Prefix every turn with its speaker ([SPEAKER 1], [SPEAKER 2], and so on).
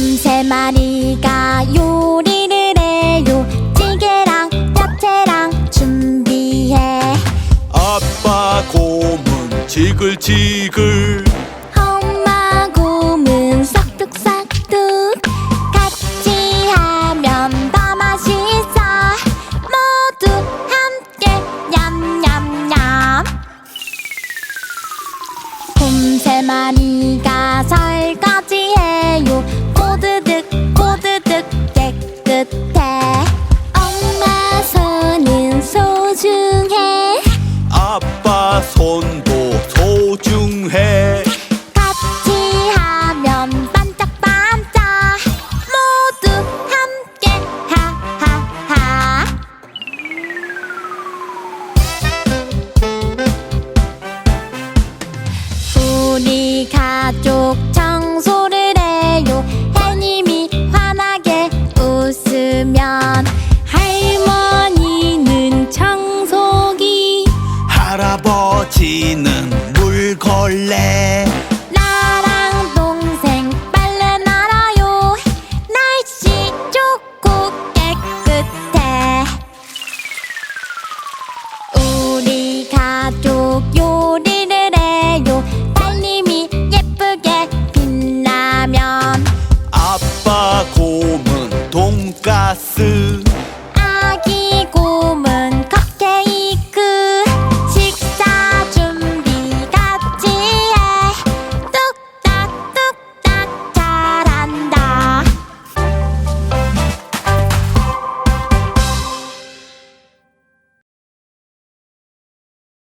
[SPEAKER 1] 곰세 마리가 요리를 해요. 찌개랑 야채랑 준비해. 아빠 곰은
[SPEAKER 2] 지글지글. 엄마 곰은 싹둑싹둑.
[SPEAKER 1] 같이 하면 더 맛있어. 모두 함께 냠냠냠. 곰세 마리 아빠 손도 소중해
[SPEAKER 2] 할아버지는 물걸레.
[SPEAKER 1] 나랑 동생 빨래 널어요. 날씨 좋고 깨끗해. 우리 가족 요